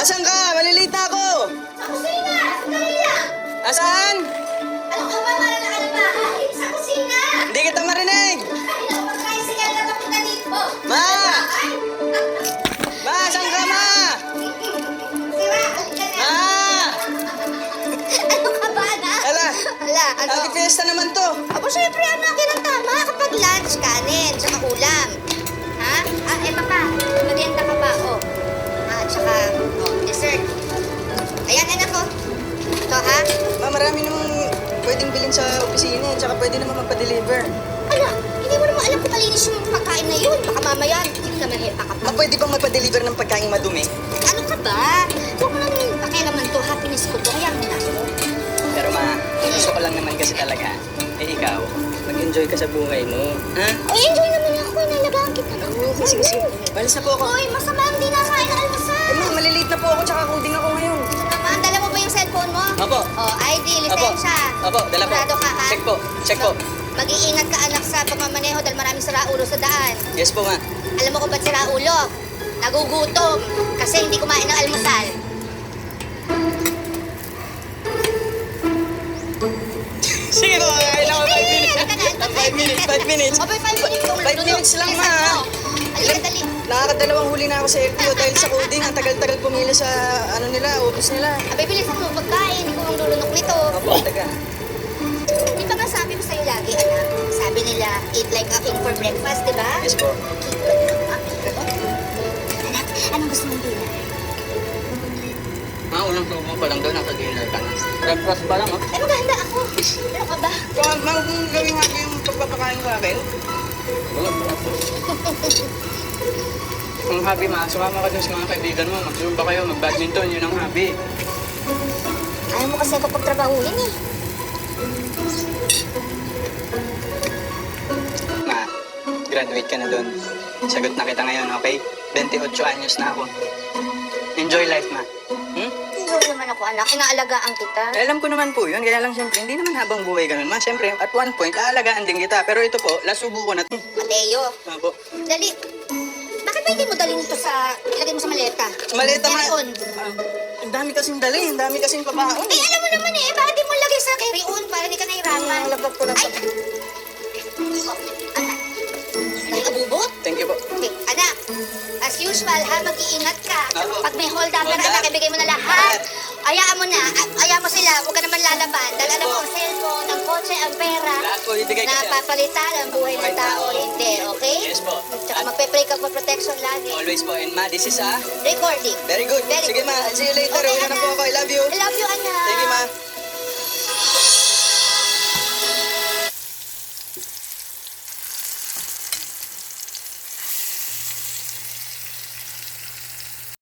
Asan ka? Malilate na ako! Sa kusina! Sandali lang! Asan? Ano ka ba? Para na bahay? Sa kusina! Hindi kita marinig! Kanina mo tricycle na papunta dito. Ma! Ma, asan ka, ma? Sira. Ma! Ano ka ba, anak? Ala, Ala, ano? happy fiesta naman to. Abo, syempre, anak, pwedeng bilhin sa opisina, eh, tsaka pwede naman magpa-deliver. Ala, hindi mo naman alam kung malinis yung pagkain na yun. Baka mamaya, hindi naman hepa ka pa. Ma, pwede bang magpa-deliver ng pagkain madumi? Ano ka ba? Huwag mo lang yung pakialaman to. Happiness ko to. Kaya na ako. Pero ma, gusto ko lang naman kasi talaga. Eh ikaw, mag-enjoy ka sa buhay mo. Ha? Ay, enjoy naman ako. Inalagaan kita na. Sige, sige. Balis na po ako. Uy, masama ang di nakain ng almasal. Eh ma, malilate na po ako tsaka ako. Opo. Oh, ID, Opo. lisensya. Opo, dala po. Sigurado ka, ha? Check po. Check po. Mag-iingat ka anak sa pagmamaneho dahil maraming siraulo sa daan. Yes po ma. Alam mo kung ba't siraulo? Nagugutom kasi hindi kumain ng almusal. Sige po, kailangan ko 5 minutes. Halika na, 5 minutes, 5 minutes. O, 5 minutes Five minutes lang, ma. Halika, dali. Nakakadalawang huli na ako sa LTO dahil sa coding. Ang tagal-tagal pumila sa ano nila, office nila. Abay, bilisan mo pagkain. Hindi ko ang lulunok nito. Opo, taga. Di ba nga sabi ko sa'yo lagi, anak? Sabi nila, eat like a king for breakfast, di ba? Yes po. Anak, anong gusto mong dinner? Mga unang tubo pa lang doon, nasa dinner ka na. Breakfast pa lang, oh. Ay, maghahanda ako. Ano ka ba? Kung mga kung gawin nga yung pagpapakain ko akin. Wala po. Ang hobby ma, sumama ka dun sa mga kaibigan mo. Mag-zumba kayo, mag-badminton, yun ang hobby. Ayaw mo kasi ako pagtrabahuhin eh. Ma, graduate ka na doon. Sagot na kita ngayon, okay? 28 anyos na ako. Enjoy life, ma. Hmm? Enjoy naman ako, anak. Inaalagaan kita. Eh, alam ko naman po yun, kaya lang siyempre, hindi naman habang buhay ganun, ma. Siyempre, at one point, aalagaan din kita. Pero ito po, last subo ko na. Mateo, Ah, po. dali. Dalhin ito sa... Ilagay mo sa maleta? Maleta, ma. Carry-on. Ah, ang dami kasing dali, ang dami kasing pabaon. Eh, alam mo naman eh. Bakit di mo lagay sa carry-on para hindi ka nahirapan? Nalabag ko lang Ay! anak. Ay, abubot? Thank you po. Okay, anak. As usual, ha, mag-iingat ka. Apo. Pag may hold up, Hold na anak, up. ibigay mo na lahat. Ayaan mo na. a- Ayaan mo sila. Huwag ka naman lalaban. Dahil alam mo, ang cellphone, ang kotse, ang pera. Lahat po, ibigay ko siya. Napapalitan ang buhay ng tao. Hindi, okay? Yes po. Tsaka magpe-pray Grace po and Ma. This is a... Ah. Recording. Very good. Very Sige good. Ma, I'll see you later. Okay, Una na po ako. I love you.